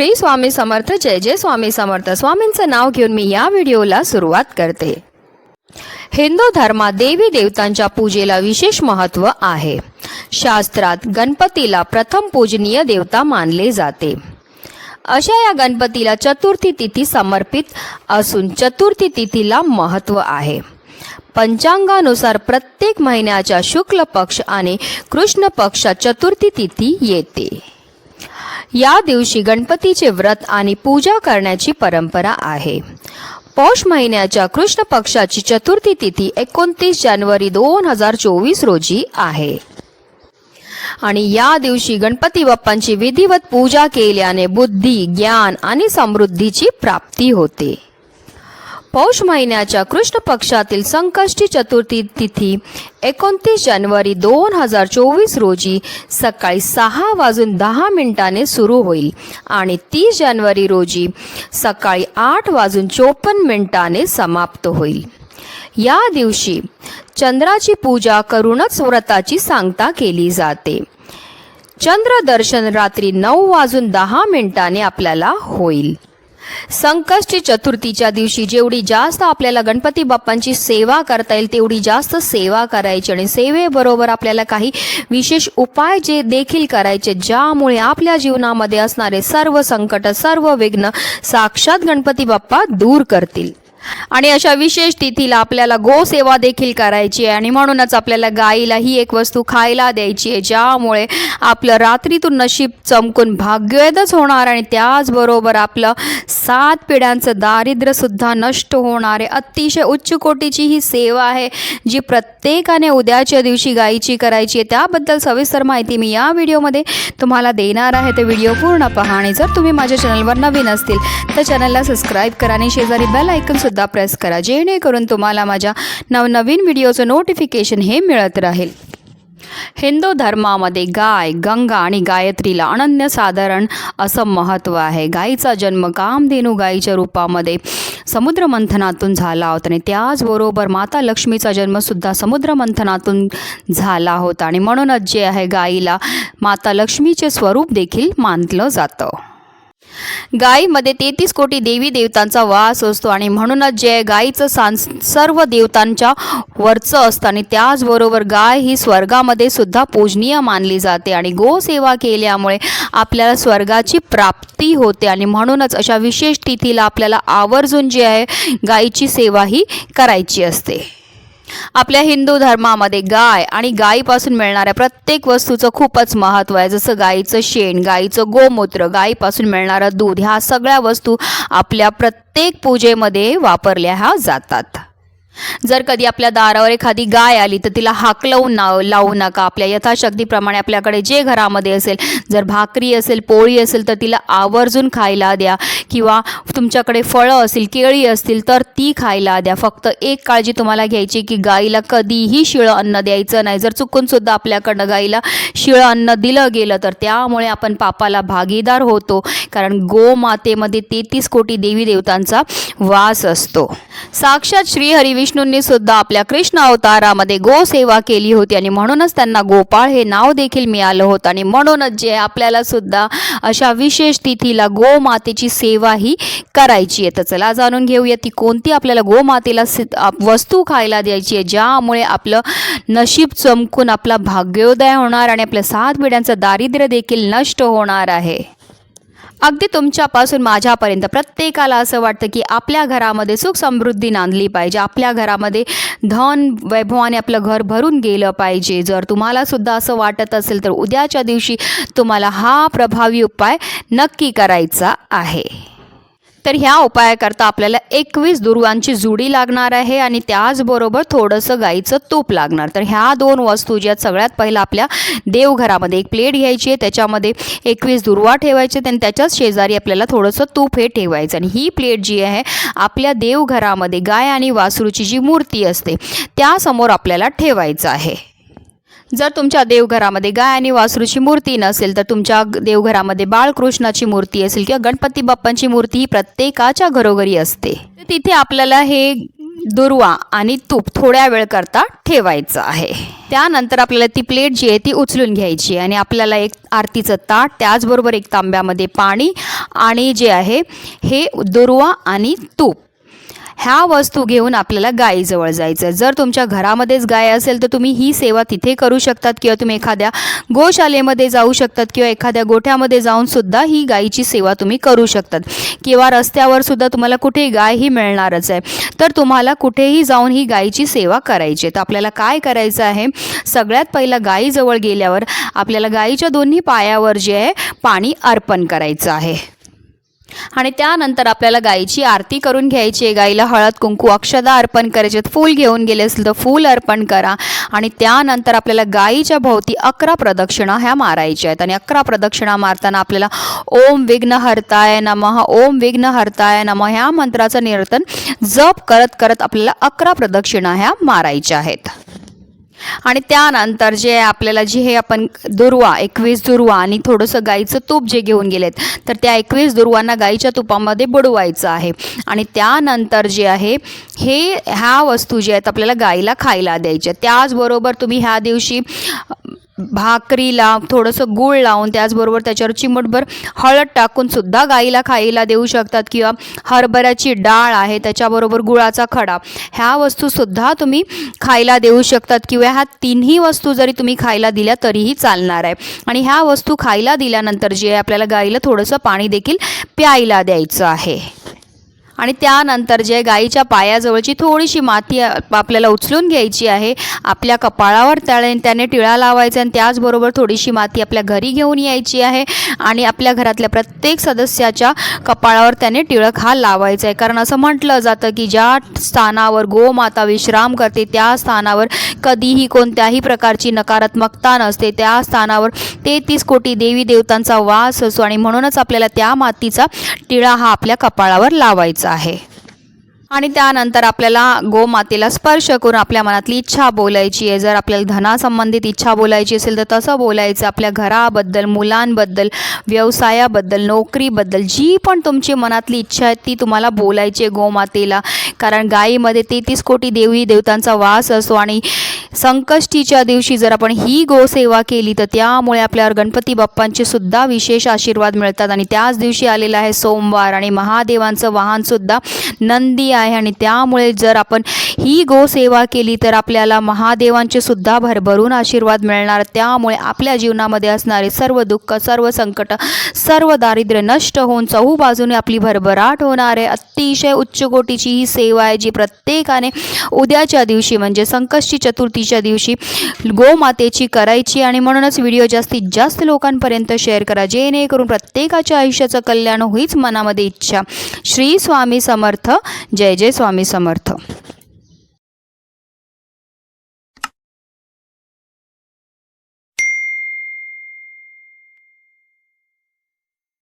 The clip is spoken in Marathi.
श्री स्वामी समर्थ जय जय स्वामी समर्थ. स्वामींचं नाव घेऊन मी या व्हिडिओला सुरुवात करते. हिंदू धर्मात देवी देवतांच्या पूजेला विशेष महत्त्व आहे. शास्त्रात गणपतीला प्रथम पूजनीय देवता मानले जाते. अशा या गणपतीला चतुर्थी तिथी समर्पित असून चतुर्थी तिथीला महत्त्व आहे. पंचांगानुसार प्रत्येक महिन्याच्या शुक्ल पक्ष आणि कृष्ण पक्षात चतुर्थी तिथी येते. या दिवशी गणपतीचे व्रत आणि पूजा करण्याची परंपरा आहे. पौष महिन्याच्या कृष्ण पक्षाची चतुर्थी तिथी एकोणतीस जानेवारी दोन हजार चोवीस रोजी आहे. आणि या दिवशी गणपती बाप्पांची विधिवत पूजा केल्याने बुद्धी ज्ञान आणि समृद्धीची प्राप्ती होते. पौष महिन्याच्या कृष्ण पक्षातील संकष्टी चतुर्थी तिथी एकोणतीस जानेवारी दोन हजार चोवीस रोजी सकाळी सहा वाजून दहा मिनिटाने सुरू होईल. आणि तीस जानेवारी रोजी सकाळी आठ वाजून चोपन्न मिनिटाने समाप्त होईल. या दिवशी चंद्राची पूजा करूनच व्रताची सांगता केली जाते. चंद्र दर्शन रात्री नऊ वाजून दहा मिनिटाने आपल्याला होईल. संकष्टी चतुर्थीच्या दिवशी जेवढी जास्त आपल्याला गणपती बाप्पांची सेवा करता येईल तेवढी जास्त सेवा करायची. आणि सेवेबरोबर आपल्याला काही विशेष उपाय जे देखील करायचे ज्यामुळे आपल्या जीवनामध्ये असणारे सर्व संकट सर्व विघ्न साक्षात गणपती बाप्पा दूर करतील. आणि अशा विशेष तिथीला आपल्याला गोसेवा देखील करायची आहे. आणि म्हणूनच आपल्याला गाईला ही एक वस्तू खायला द्यायची आहे ज्यामुळे आपलं रात्रीतून नशीब चमकून भाग्यवेदच होणार आणि त्याचबरोबर आपलं सात पिढ्यांचं दारिद्र्यसुद्धा नष्ट होणार आहे. अतिशय उच्च कोटीची ही सेवा आहे जी प्रत्येकाने उद्याच्या दिवशी गायीची करायची आहे त्याबद्दल सविस्तर माहिती मी या व्हिडिओमध्ये तुम्हाला देणार आहे. ते व्हिडिओ पूर्ण पहा आणि जर तुम्ही माझ्या चॅनलवर नवीन असतील तर चॅनलला सबस्क्राईब करा आणि शेजारी बेल ऐकूनसुद्धा प्रेस करा जेणेकरून तुम्हाला माझ्या नवनवीन व्हिडिओचं नोटिफिकेशन हे मिळत राहील. हिंदू धर्मामध्ये गाय गंगा आणि गायत्रीला अनन्यसाधारण असं महत्त्व आहे. गायीचा जन्म कामधेनू गायीच्या रूपामध्ये समुद्रमंथनातून झाला होता आणि त्याचबरोबर माता लक्ष्मीचा जन्मसुद्धा समुद्रमंथनातून झाला होता. आणि म्हणूनच जे आहे गायीला माता लक्ष्मीचे स्वरूप देखील मानलं जातं. गायीमध्ये तेहतीस कोटी देवी देवतांचा वास असतो आणि म्हणूनच जे गायीचं सांस सर्व देवतांच्या वरचं असतं. आणि त्याचबरोबर गाय ही स्वर्गामध्ये सुद्धा पूजनीय मानली जाते. आणि गोसेवा केल्यामुळे आपल्याला स्वर्गाची प्राप्ती होते. आणि म्हणूनच अशा विशेष तिथीला आपल्याला आवर्जून जे आहे गायीची सेवा ही करायची असते. आपल्या हिंदू धर्मामध्ये गाय आणि गायीपासून मिळणाऱ्या प्रत्येक वस्तूचं खूपच महत्त्व आहे. जसं गाईचं शेण गाईचं गोमूत्र गायीपासून मिळणारं दूध ह्या सगळ्या वस्तू आपल्या प्रत्येक पूजेमध्ये वापरल्या ह्या जातात. जर कधी आपल्या दारावर एखादी गाय आली तर तिला हाकलवून नाव लावू नका. आपल्या यथाशक्तीप्रमाणे आपल्याकडे जे घरामध्ये असेल जर भाकरी असेल पोळी असेल तर तिला आवर्जून खायला द्या. किंवा तुमच्याकडे फळं असतील केळी असतील तर ती खायला द्या. फक्त एक काळजी तुम्हाला घ्यायची की गाईला कधीही शिळं अन्न द्यायचं नाही. जर चुकूनसुद्धा आपल्याकडनं गाईला शिळं अन्न दिलं गेलं तर त्यामुळे आपण पापाला भागीदार होतो. कारण गोमातेमध्ये तेहतीस कोटी देवी देवतांचा वास असतो. साक्षात श्रीहरी विष्णूंनी सुद्धा आपल्या कृष्ण अवतारामध्ये गोसेवा केली होती आणि म्हणूनच त्यांना गोपाळ हे नाव देखील मिळालं होतं. आणि म्हणूनच जे आपल्याला सुद्धा अशा विशेष तिथीला गोमातेची सेवा ही करायची आहे. तर चला जाणून घेऊया ती कोणती आपल्याला गोमातेला सि- वस्तू खायला द्यायची आहे ज्यामुळे आपलं नशीब चमकून आपला भाग्योदय होणार आणि आपल्या सात पिढ्यांचं दारिद्र्य देखील नष्ट होणार आहे. अगदी तुमच्यापासून माझ्यापर्यंत प्रत्येकाला असं वाटतं की आपल्या घरामध्ये सुख समृद्धी नांदली पाहिजे. आपल्या घरामध्ये धन वैभवाने आपलं घर भरून गेलं पाहिजे. जर तुम्हाला सुद्धा असं वाटत असेल तर उद्याच्या दिवशी तुम्हाला हा प्रभावी उपाय नक्की करायचा आहे. तर ह्या उपायाकरता आपल्याला एकवीस दुर्वांची जुडी लागणार आहे आणि त्याचबरोबर थोडंसं गाईचं तूप लागणार. तर ह्या दोन वस्तू ज्या सगळ्यात पहिलं आपल्या देवघरामध्ये एक प्लेट घ्यायची आहे त्याच्यामध्ये एकवीस दुर्वा ठेवायचे आणि त्याच्याच शेजारी आपल्याला थोडंसं तूप हे ठेवायचं आणि ही प्लेट जी आहे आपल्या देवघरामध्ये गाय आणि वासरूची जी मूर्ती असते त्यासमोर आपल्याला ठेवायचं आहे. जर तुमच्या देवघरामध्ये गाय आणि वासरूची मूर्ती नसेल तर तुमच्या देवघरामध्ये बाळकृष्णाची मूर्ती असेल किंवा गणपती बाप्पांची मूर्ती ही प्रत्येकाच्या घरोघरी असते. तर तिथे आपल्याला हे दुर्वा आणि तूप थोड्या वेळ करता ठेवायचं आहे. त्यानंतर आपल्याला ती प्लेट जी आहे ती उचलून घ्यायची आणि आपल्याला एक आरतीचं ताट त्याचबरोबर एक तांब्यामध्ये पाणी आणि जे आहे हे दुर्वा आणि तूप. ह्या वस्तू घेऊन आपल्याला गायीजवळ जायचं आहे जर तुमच्या घरामध्येच गाय असेल तर तुम्ही ही सेवा तिथे करू शकतात किंवा तुम्ही एखाद्या गोशालेमध्ये जाऊ शकतात किंवा एखाद्या गोठ्यामध्ये जाऊन सुद्धा ही गायीची सेवा तुम्ही करू शकतात. किंवा रस्त्यावर सुद्धा तुम्हाला कुठे गाय ही मिळणारच आहे. तर तुम्हाला कुठेही जाऊन ही गायीची सेवा करायची आहे. तर आपल्याला काय करायचं आहे? सगळ्यात पहिला गायीजवळ गेल्यावर आपल्याला गायीच्या दोन्ही पायावर जे आहे पाणी अर्पण करायचं आहे. आणि त्यानंतर आपल्याला गाईची आरती करून घ्यायची आहे. गाईला हळद कुंकू अक्षदा अर्पण करायचे आहेत. फूल घेऊन गेले असेल तर फूल अर्पण करा. आणि त्यानंतर आपल्याला गाईच्या भोवती अकरा प्रदक्षिणा ह्या मारायच्या आहेत. आणि अकरा प्रदक्षिणा मारताना आपल्याला ओम विघ्न हरताय नमः ओम विघ्न हरताय नमः ह्या मंत्राचं निरतन जप करत करत आपल्याला अकरा प्रदक्षिणा ह्या मारायच्या आहेत. आणि त्यानंतर जे आपल्याला जे हे आपण दुर्वा एकवीस दुर्वा आणि थोडंसं गाईचं तूप जे घेऊन गेलेत तर त्या एकवीस दुर्वांना गाईच्या तुपामध्ये बुडवायचं आहे. आणि त्यानंतर जे आहे हे ह्या वस्तू जे आहेत आपल्याला गाईला खायला द्यायच्या त्याचबरोबर तुम्ही ह्या दिवशी भाकरीला थोडंसं गूळ लावून त्याचबरोबर त्याच्यावर चिमटभर हळद टाकून सुद्धा गाईला खायला देऊ शकतात किंवा हरभऱ्याची डाळ आहे त्याच्याबरोबर गुळाचा खडा. ह्या वस्तूसुद्धा तुम्ही खायला देऊ शकतात किंवा ह्या तिन्ही वस्तू जरी तुम्ही खायला दिल्या तरीही चालणार आहे. आणि ह्या वस्तू खायला दिल्यानंतर जे आहे आपल्याला गाईला थोडंसं पाणी देखील प्यायला द्यायचं आहे. आणि त्यानंतर जे गाईच्या पायाजवळची थोडीशी माती आपल्याला उचलून घ्यायची आहे आपल्या कपाळावर त्याने त्याने टिळा लावायचा आणि त्याचबरोबर थोडीशी माती आपल्या घरी घेऊन यायची आहे आणि आपल्या घरातल्या प्रत्येक सदस्याच्या कपाळावर त्याने टिळक हा लावायचा आहे. कारण असं म्हटलं जातं की ज्या स्थानावर गोमाता विश्राम करते त्या स्थानावर कधीही कोणत्याही प्रकारची नकारात्मकता नसते. त्या स्थानावर तेहतीस कोटी देवी देवतांचा वास असो आणि म्हणूनच आपल्याला त्या मातीचा टिळा हा आपल्या कपाळावर लावायचा आहे. आणि त्यानंतर आपल्याला गोमातेला स्पर्श करून आपल्या मनातली इच्छा बोलायची आहे. जर आपल्याला धनासंबंधित इच्छा बोलायची असेल तर तसं बोलायचं. आपल्या घराबद्दल मुलांबद्दल व्यवसायाबद्दल नोकरीबद्दल जी पण तुमची मनातली इच्छा आहे ती तुम्हाला बोलायची आहे गोमातेला. कारण गायीमध्ये तेहतीस कोटी देवी देवतांचा वास असतो आणि संकष्टीच्या दिवशी जर आपण ही गोसेवा केली तर त्यामुळे आपल्यावर गणपती बाप्पांचे सुद्धा विशेष आशीर्वाद मिळतात. आणि त्याच दिवशी आलेला आहे सोमवार आणि महादेवांचं वाहनसुद्धा नंदी आहे. आणि त्यामुळे जर आपण ही गोसेवा केली तर आपल्याला महादेवांचे सुद्धा भरभरून आशीर्वाद मिळणार. त्यामुळे आपल्या जीवनामध्ये असणारे सर्व दुःख सर्व संकट सर्व दारिद्र्य नष्ट होऊन चहू बाजूने आपली भरभराट होणार आहे. अतिशय उच्च कोटीची ही सेवा आहे जी प्रत्येकाने उद्याच्या दिवशी म्हणजे संकष्टी चतुर्थी चतुर्थीच्या दिवशी गोमातेची करायची आणि म्हणूनच व्हिडिओ जास्तीत जास्त लोकांपर्यंत शेअर करा. जेणेकरून प्रत्येकाच्या आयुष्याचं कल्याण होईच मनामध्ये इच्छा. श्री स्वामी समर्थ. जय जय स्वामी समर्थ.